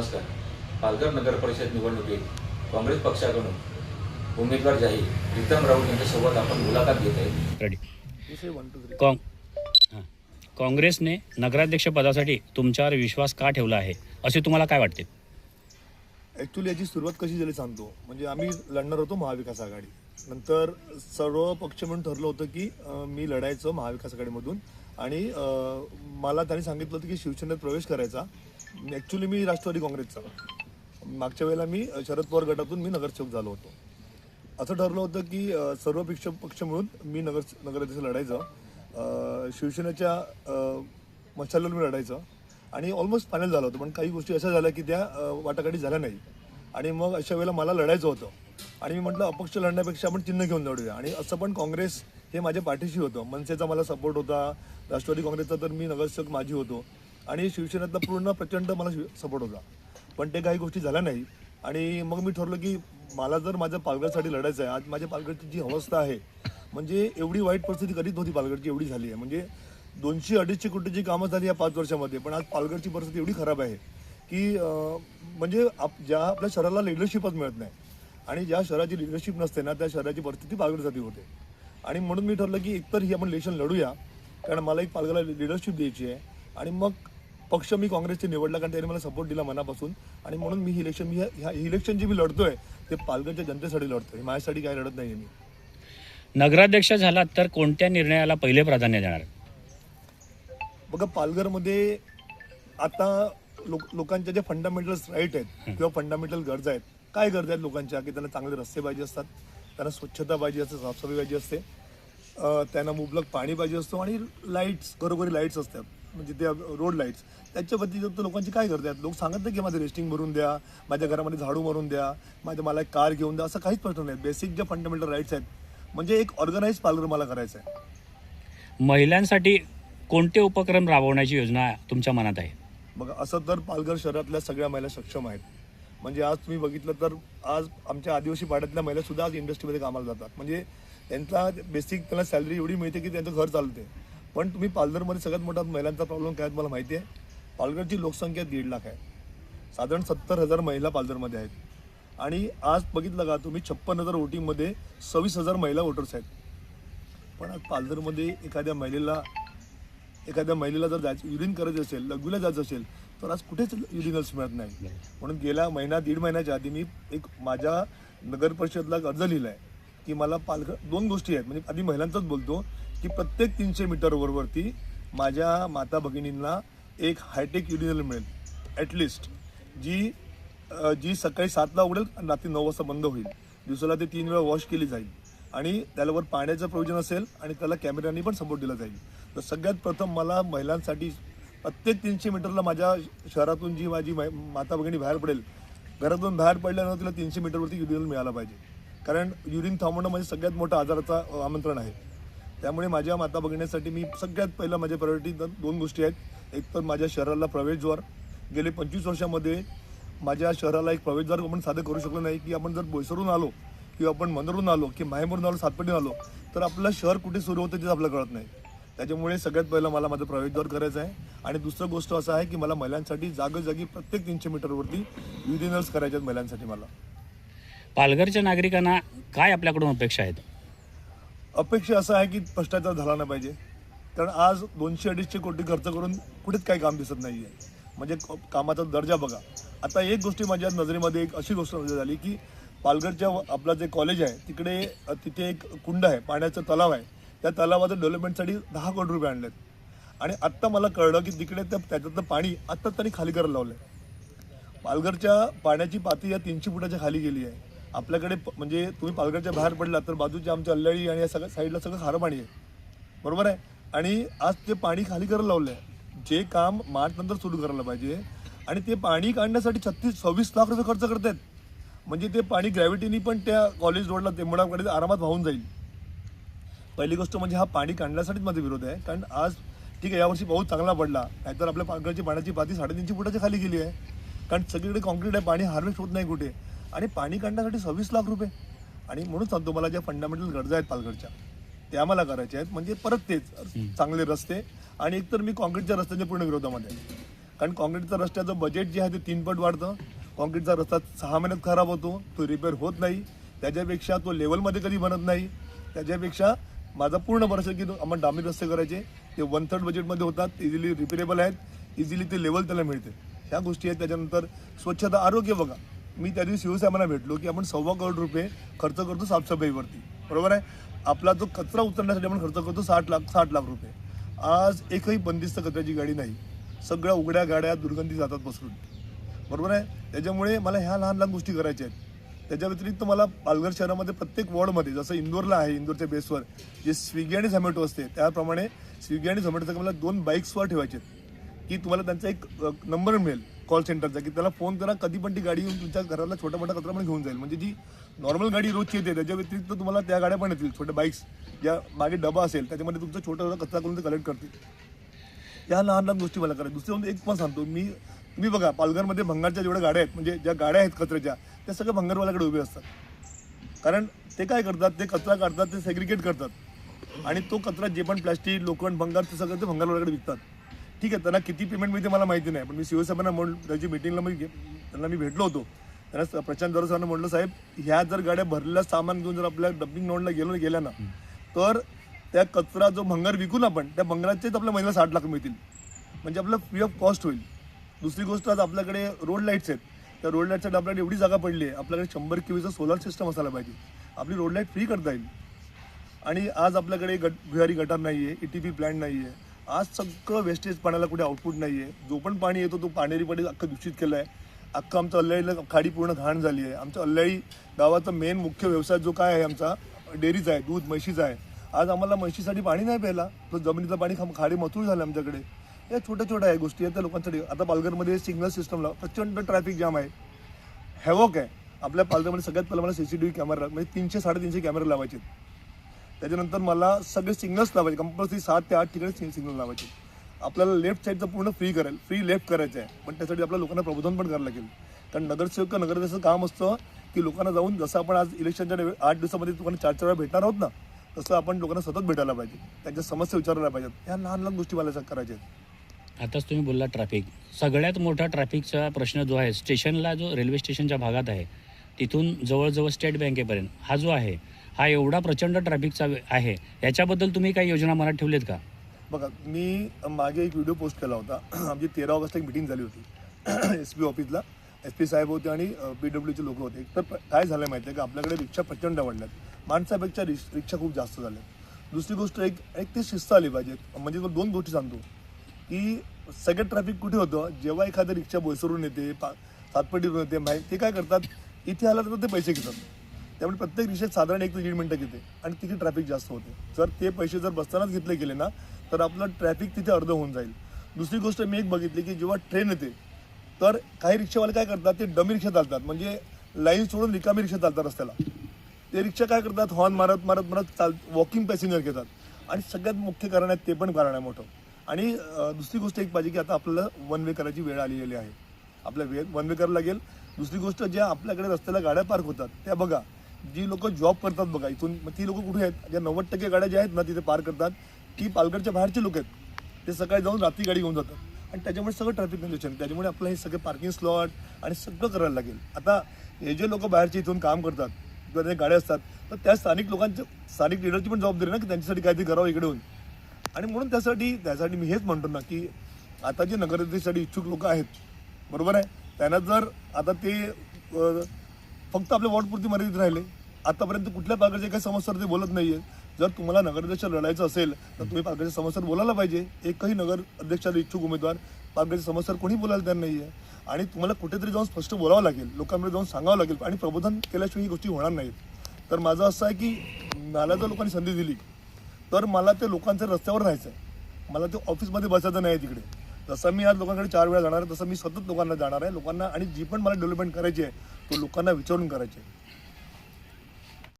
नमस्कार. पालघर नगर परिषद निवडणुकीत काँग्रेस पक्षाकडून उमेदवार जाहीर. प्रीतम राऊत यांच्यासोबत आपण मुलाखत घेत आहे. काँग काँग्रेसने नगराध्यक्ष पदासाठी तुमच्यावर विश्वास का ठेवला आहे? असे तुम्हाला काय वाटते? ॲक्च्युली याची सुरुवात कशी झाली सांगतो. म्हणजे आम्ही लढणार होतो महाविकास आघाडी. नंतर सर्व पक्ष म्हणून ठरलं होतं की मी लढायचं महाविकास आघाडीमधून. आणि मला त्यांनी सांगितलं होतं की शिवसेनेत प्रवेश करायचा. ॲक्च्युली मी राष्ट्रवादी काँग्रेसचा. मागच्या वेळेला मी शरद पवार गटातून मी नगरसेवक झालो होतो. असं ठरलं होतं की सर्व पक्ष पक्ष मिळून मी नगर नगराध्यक्ष लढायचं. शिवसेनेच्या अं, मशालवर मी लढायचं. आणि ऑलमोस्ट फायनल झालं होतं पण काही गोष्टी अशा झाल्या की त्या वाटाघाटी झाल्या नाही. आणि मग अशा वेळेला मला लढायचं होतं. आणि मी म्हटलं अपक्ष लढण्यापेक्षा आपण चिन्ह घेऊन लढूया. आणि असं पण काँग्रेस हे माझ्या पाठीशी होतं. मनसेचा मला सपोर्ट होता. राष्ट्रवादी काँग्रेसचा तर मी नगरसेवक माझी होतो. आणि शिवसेनेतला पूर्ण प्रचंड मला सपोर्ट होता. पण ते काही गोष्टी झाल्या नाही. आणि मग मी ठरलं की मला जर माझ्या पालघरसाठी लढायचं आहे आज माझ्या पालघरची जी अवस्था आहे म्हणजे एवढी वाईट परिस्थिती कधीच नव्हती पालघरची एवढी झाली आहे. म्हणजे दोनशे अडीचशे कोटीची कामं झाली या पाच वर्षामध्ये पण आज पालघरची परिस्थिती एवढी खराब आहे की म्हणजे आप ज्या आपल्या शहराला लिडरशिपच मिळत नाही. आणि ज्या शहराची लिडरशिप नसते ना त्या शहराची परिस्थिती पालघरसाठी होते. आणि म्हणून मी ठरलं की एकतर ही आपण इलेक्शन लढूया कारण मला एक पालघरला लिडरशिप द्यायची आहे. आणि मग पक्ष मी काँग्रेसचे निवडला कारण त्यांनी मला सपोर्ट दिला मनापासून. आणि म्हणून मी ही इलेक्शन मी ह्या इलेक्शन जे मी लढतोय ते पालघरच्या जनतेसाठी लढतोय. माझ्यासाठी काय लढत नाही मी. नगराध्यक्ष झालात तर कोणत्या निर्णयाला पहिले प्राधान्य देणार? बघा पालघरमध्ये आता लोक लोकांच्या ज्या फंडामेंटल्स राईट आहेत किंवा फंडामेंटल गरजा आहेत काय गरजा आहेत लोकांच्या? की त्यांना चांगले रस्ते पाहिजे असतात त्यांना स्वच्छता पाहिजे असते साफसफाई पाहिजे असते त्यांना मुबलक पाणी पाहिजे असतो आणि लाईट्स घरोघरी लाईट्स असतात. म्हणजे त्या रोड लाईट्स त्याच्या व्यतिरिक्त लोकांची काय आहेत लोक सांगत नाही की माझं रेस्टिंग भरून द्या माझ्या घरामध्ये झाडू मारून द्या माझ्या मला एक कार घेऊन द्या असं काहीच प्रश्न नाही. बेसिक ज्या फंडामेंटल राईट्स आहेत म्हणजे एक ऑर्गनाईज पालघर मला करायचं आहे. महिलांसाठी कोणते उपक्रम राबवण्याची योजना तुमच्या मनात आहे? बघा असं तर पालघर शहरातल्या सगळ्या महिला सक्षम आहेत. म्हणजे आज तुम्ही बघितलं तर आज आमच्या आदिवासी पाड्यातल्या महिला सुद्धा आज इंडस्ट्रीमध्ये कामाला जातात. म्हणजे त्यांचा बेसिक त्यांना सॅलरी एवढी मिळते की त्यांचं घर चालते. पण तुम्ही पालघरमध्ये सगळ्यात मोठा महिलांचा प्रॉब्लेम काय आहे मला माहिती आहे? पालघरची लोकसंख्या दीड लाख आहे. साधारण सत्तर हजार महिला पालघरमध्ये आहेत. आणि आज बघितलं का तुम्ही छप्पन हजार वोटिंगमध्ये सव्वीस हजार महिला वोटर्स आहेत. पण आज पालघरमध्ये एखाद्या महिलेला एखाद्या महिलेला जर जायचं युरिन करायचं असेल लघवीला जायचं असेल तर आज कुठेच युरिनल्स मिळत नाही. म्हणून गेल्या महिना दीड महिन्याच्या आधी मी एक माझ्या नगर परिषदला अर्ज लिहिला आहे की मला पालघर दोन गोष्टी आहेत. म्हणजे आधी महिलांचाच बोलतो की प्रत्येक तीनशे मीटरवरवरती माझ्या माता भगिनींना एक हायटेक युरिनल मिळेल. ॲटलिस्ट जी जी सकाळी सातला उघडेल आणि रात्री नऊ वाजता बंद होईल. दिवसाला ती तीन वेळा वॉश केली जाईल. आणि त्यालावर पाण्याचं प्रयोजन असेल आणि त्याला कॅमेऱ्यांनी पण सपोर्ट दिला जाईल. तर सगळ्यात प्रथम मला महिलांसाठी प्रत्येक तीनशे मीटरला माझ्या शहरातून जी माझी मै- माता भगिनी बाहेर पडेल घरातून बाहेर पडल्यानंतर तिला तीनशे मीटरवरती युरिन मिळाला पाहिजे. कारण युरिन थांबवणं म्हणजे सगळ्यात मोठं आजाराचा आमंत्रण आहे. त्यामुळे माझ्या माता बघण्यासाठी मी सगळ्यात पहिलं माझ्या प्रायोरिटी दोन गोष्टी आहेत. एक तर माझ्या शहराला प्रवेशद्वार गेले पंचवीस वर्षामध्ये माझ्या शहराला एक प्रवेशद्वार आपण साधं करू शकलो नाही की आपण जर बोईसरून आलो किंवा आपण मंदरून आलो की माहेमरून आलो सातपटीन आलो तर आपलं शहर कुठे सुरू होतं तेच आपल्याला कळत नाही. त्याच्यामुळे सगळ्यात पहिलं मला माझं प्रवेशद्वार करायचं आहे. आणि दुसरं गोष्ट असं आहे की मला महिलांसाठी जागोजागी प्रत्येक तीनशे मीटरवरती विदिनर्स करायचे आहेत महिलांसाठी मला. पालघरच्या नागरिकांना काय आपल्याकडून अपेक्षा आहेत? अपेक्षा असं आहे की भ्रष्टाचार झाला नाही पाहिजे. कारण आज दोनशे अडीचशे कोटी खर्च करून कुठेच काही काम दिसत नाही आहे म्हणजे कामाचा दर्जा बघा. आता एक गोष्टी माझ्या नजरेमध्ये एक अशी गोष्ट नजर झाली की पालघरच्या व- आपलं जे कॉलेज आहे तिकडे तिथे एक कुंड आहे पाण्याचं तलाव आहे. त्या तलावाचं डेव्हलपमेंटसाठी दहा कोटी रुपये आणलेत. आणि आत्ता मला कळलं की तिकडे त्या त्याच्यातलं पाणी आत्ता त्यांनी खाली करायला लावलं आहे पालघरच्या पाण्याची पातळी या तीनशे फुटाच्या खाली गेली आहे. आपल्याकडे प- म्हणजे तुम्ही पालघरच्या बाहेर पडला तर बाजूच्या आमच्या अल्लाळी आणि या सगळ्या साईडला सगळं खारं पाणी आहे. बरोबर आहे? आणि आज ते पाणी खाली करायला लावलं आहे जे काम मार्च नंतर सुरू करायला पाहिजे. आणि ते पाणी काढण्यासाठी छत्तीस सव्वीस लाख रुपये खर्च करत आहेत म्हणजे ते पाणी ग्रॅव्हिटीनी पण त्या कॉलेज रोडला तेंबडाकडे आरामात वाहून जाईल. पहिली गोष्ट म्हणजे हा पाणी काढण्यासाठीच माझा विरोध आहे. कारण आज ठीक आहे यावर्षी पाऊस चांगला पडला. नाहीतर आपल्या पालघरची पाण्याची पाती साडेतीनशे फुटाच्या खाली गेली आहे. कारण सगळीकडे कॉन्क्रीट आहे पाणी हार्वेस्ट होत नाही कुठे. आणि पाणी काढण्यासाठी सव्वीस लाख रुपये. आणि म्हणून सांगतो मला ज्या फंडामेंटल गरजा आहेत पालघरच्या त्या मला करायच्या आहेत. म्हणजे परत तेच चांगले रस्ते आणि एकतर मी कॉन्क्रीटच्या रस्त्यांच्या पूर्ण विरोधामध्ये आहे. कारण कॉन्क्रीटचा रस्त्याचं बजेट जे आहे ते तीन पट वाढतं. कॉन्क्रीटचा रस्ता सहा महिन्यात खराब होतो तो रिपेअर होत नाही. त्याच्यापेक्षा तो लेवलमध्ये कधी बनत नाही. त्याच्यापेक्षा माझा पूर्ण भरोसा की आपण डांबरी रस्ते करायचे ते वन थर्ड बजेटमध्ये होतात इझिली रिपेरेबल आहेत इझिली ते लेवल त्याला मिळते. ह्या गोष्टी आहेत. त्याच्यानंतर स्वच्छता आरोग्य बघा. मी त्या दिवशी शिवसाहेबांना भेटलो की आपण सव्वा करोड रुपये खर्च करतो साफसफाईवरती. बरोबर आहे? आपला जो कचरा उचलण्यासाठी आपण खर्च करतो साठ लाख साठ लाख रुपये. आज एकही बंदिस्त कचऱ्याची गाडी नाही. सगळ्या उघड्या गाड्या दुर्गंधी जातात पसरून बरोबर आहे? त्याच्यामुळे मला ह्या लहान लहान गोष्टी करायच्या आहेत. त्याच्या व्यतिरिक्त मला पालघर शहरामध्ये प्रत्येक वॉर्डमध्ये जसं इंदोरला आहे इंदोरच्या बेसवर जे स्विगी आणि झोमॅटो असते त्याप्रमाणे स्विगी आणि झोमॅटोचं मला दोन बाईक्सवर ठेवायचे आहेत. की तुम्हाला त्यांचा एक नंबर मिळेल. कॉल सेंटरचा की त्याला फोन करा कधी पण ती गाडी येऊन तुमच्या घराला छोटा मोठा कचरा पण घेऊन जाईल. म्हणजे जी नॉर्मल गाडी रोजची येते त्याच्या व्यतिरिक्त तुम्हाला त्या गाड्या पण येतील छोट्या बाईक्स ज्या मागे डबा असेल त्याच्यामध्ये तुमचा छोटा छोटा कचरा करून ते कलेक्ट करतील. या लहान लहान गोष्टी मला करायच्या दुसरं म्हणजे एक पण सांगतो मी तुम्ही बघा पालघरमध्ये भंगारच्या जेवढ्या गाड्या आहेत म्हणजे ज्या गाड्या आहेत कचऱ्याच्या त्या सगळ्या भंगारवाल्याकडे उभे असतात. कारण ते काय करतात ते कचरा काढतात ते सेग्रिगेट करतात. आणि तो कचरा जे पण प्लॅस्टिक लोखंड भंगार ते सगळं ते भंगारवाल्याकडे विकतात. ठीक आहे त्यांना किती पेमेंट मिळते मला माहिती नाही. पण मी शिवसाहेबांना म्हण त्याची मिटिंगला मी त्यांना मी भेटलो होतो. त्यांना प्रचंड प्रशांत दरोज सरांना म्हटलं साहेब ह्या जर गाड्या भरलेल्या सामान घेऊन जर आपल्या डम्पिंग नोडला गेलो गेल्या ना तर त्या कचरा जो भंगार विकून आपण त्या भंगाराचेच आपल्या महिन्याला साठ लाख मिळतील. म्हणजे आपलं फ्री ऑफ कॉस्ट होईल. दुसरी गोष्ट आज आपल्याकडे रोड लाईट्स आहेत. त्या रोड लाईटसाठी आपल्याकडे एवढी जागा पडली आहे. आपल्याकडे शंभर किवीचं सोलार सिस्टम असायला पाहिजे. आपली रोड लाइट फ्री करता येईल. आणि आज आपल्याकडे गट भुयारी गटार नाही आहे ई टी पी प्लॅन नाही आहे आज सगळं वेस्टेज पाण्याला कुठे आउटपुट नाही आहे जो पण पाणी येतो तो पाणेरी पाणी अख्खं दूषित केलं आहे अख्खं आमचं अल्लाईला खाडी पूर्ण घाण झाली आहे. आमच्या अल्लाई गावाचा मेन मुख्य व्यवसाय जो काय आहे आमचा डेअरीचा आहे दूध म्हशीचा आहे. आज आम्हाला म्हशीसाठी पाणी नाही प्यायला. तो जमिनीचं पाणी खा- खाडी मथूर झालं आमच्याकडे. या छोट्या छोट्या आहे गोष्टी आहेत त्या लोकांसाठी. आता पालघरमध्ये सिग्नल सिस्टमला प्रचंड ट्रॅफिक जाम आहे. हॅवॉक आहे. आपल्या पालघरमध्ये सगळ्यात पहिला मला C C T V camera म्हणजे तीनशे साडेतीनशे कॅमेरे लावायचे आहेत. त्याच्यानंतर मला सगळे सिग्नल्स लावायचे. कंपल्सरी सात ते आठ ठिकाणी सिग्नल लावायचे. आपल्याला लेफ्ट साईडचं पूर्ण फ्री करेल. फ्री लेफ्ट करायचं आहे पण त्यासाठी आपल्या लोकांना प्रबोधन पण करायला लागेल. कारण नगरसेवक नगराध्यक्षाचं काम असतं की लोकांना जाऊन जसं आपण आज इलेक्शनच्या आठ दिवसामध्ये लोकांना चार चार वेळा भेटणार आहोत ना तसं आपण लोकांना सतत भेटायला पाहिजे. त्यांच्या समस्या विचारायला पाहिजेत. ह्या लहान लहान गोष्टी मला करायच्या आहेत. आताच तुम्ही बोलला ट्रॅफिक सगळ्यात मोठा ट्रॅफिकचा प्रश्न जो आहे स्टेशनला जो रेल्वे स्टेशनच्या भागात आहे तिथून जवळजवळ स्टेट बँकेपर्यंत हा जो आहे हा एवढा प्रचंड ट्रॅफिकचा आहे. याच्याबद्दल तुम्ही काही योजना मनात ठेवलेत का? बघा मी मागे एक व्हिडिओ पोस्ट केला होता. आमची तेरा ऑगस्टला एक मिटिंग झाली होती. एस पी ऑफिसला. एस पी साहेब होते आणि पी डब्ल्यूचे लोक होते. तर काय झालं माहिती आहे का? आपल्याकडे रिक्षा प्रचंड वाढल्यात. माणसापेक्षा रिक्ष रिक्षा खूप जास्त झाल्यात. दुसरी गोष्ट एक एक ते शिस्त आली पाहिजे. म्हणजे तो दोन गोष्टी सांगतो. की सगळं ट्रॅफिक कुठे होतं? जेव्हा एखादं रिक्षा बोयसरून येते पा सातपटीवरून येते माहीत ते काय करतात? इथे आलं तर ते पैसे घेतात. त्यामुळे प्रत्येक रिक्षेत साधारण एक ते दीड मिनटं घेते आणि तिथे ट्रॅफिक जास्त होते. जर ते पैसे जर बसतानाच घेतले गेले ना तर आपलं ट्रॅफिक तिथे अर्ध होऊन जाईल. दुसरी गोष्ट मी एक बघितली की जेव्हा ट्रेन येते तर काही रिक्षावाले काय करतात ते डमी रिक्षा चालतात. म्हणजे लाईन सोडून रिकामी रिक्षा चालतात रस्त्याला. ते रिक्षा काय करतात हॉर्न मारत मारत मारत चाल वॉकिंग पॅसेंजर घेतात. आणि सगळ्यात मुख्य कारण आहे ते पण कारण आहे मोठं. आणि दुसरी गोष्ट एक पाहिजे की आता आपल्याला वन वे करायची वेळ आलेली आहे. आपल्या वे वन वे करायला लागेल. दुसरी गोष्ट ज्या आपल्याकडे रस्त्याला गाड्या पार्क होतात त्या बघा. जी लोक जॉब करतात बघा इथून. मग ती लोक कुठे आहेत? ज्या नव्वद टक्के गाड्या ज्या आहेत ना तिथे पार करतात. ती पालघरच्या बाहेरचे लोक आहेत. ते सकाळी जाऊन रात्री गाडी घेऊन जातात. आणि त्याच्यामुळे सगळं ट्रॅफिक कंजेशन त्याच्यामुळे आपलं हे सगळे पार्किंग स्लॉट आणि सगळं करायला लागेल. आता हे जे लोक बाहेरचे इथून काम करतात किंवा त्या गाड्या असतात तर त्या स्थानिक लोकांच्या स्थानिक लिडरची पण जबाबदारी ना की त्यांच्यासाठी काहीतरी करावं इकडे होऊन आणि म्हणून त्यासाठी त्यासाठी मी हेच म्हणतो ना की आता जे नगराध्यक्षासाठी इच्छुक लोक आहेत बरोबर आहे? त्यांना जर आता ते फक्त आपल्या वॉर्डपुरती मर्यादित राहिले. आतापर्यंत कुठल्या प्रकारच्या काही समस्यावर ते बोलत नाहीये. जर तुम्हाला नगराध्यक्ष लढायचं असेल तर तुम्ही पालघरच्या समस्यावर बोलायला पाहिजे. एकही नगर अध्यक्षाला इच्छुक उमेदवार पालघरच्या समस्यावर कोणी बोलायला तयार नाहीये. आणि तुम्हाला कुठेतरी जाऊन स्पष्ट बोलावं लागेल लोकांमध्ये जाऊन सांगावं लागेल आणि प्रबोधन केल्याशिवाय ही गोष्टी होणार नाहीत. तर माझं असं आहे की मला जर लोकांनी संधी दिली. तर मला ते लोकांच्या रस्त्यावर राहायचं आहे मला ते ऑफिसमध्ये बसायचं नाही आहे तिकडे. जसं मी आज लोकांकडे चार वेळा जाणार आहे तसं मी सतत लोकांना जाणार आहे. लोकांना आणि जी पण मला डेव्हलपमेंट करायची आहे तो लोकांना विचारून करायचे. आहे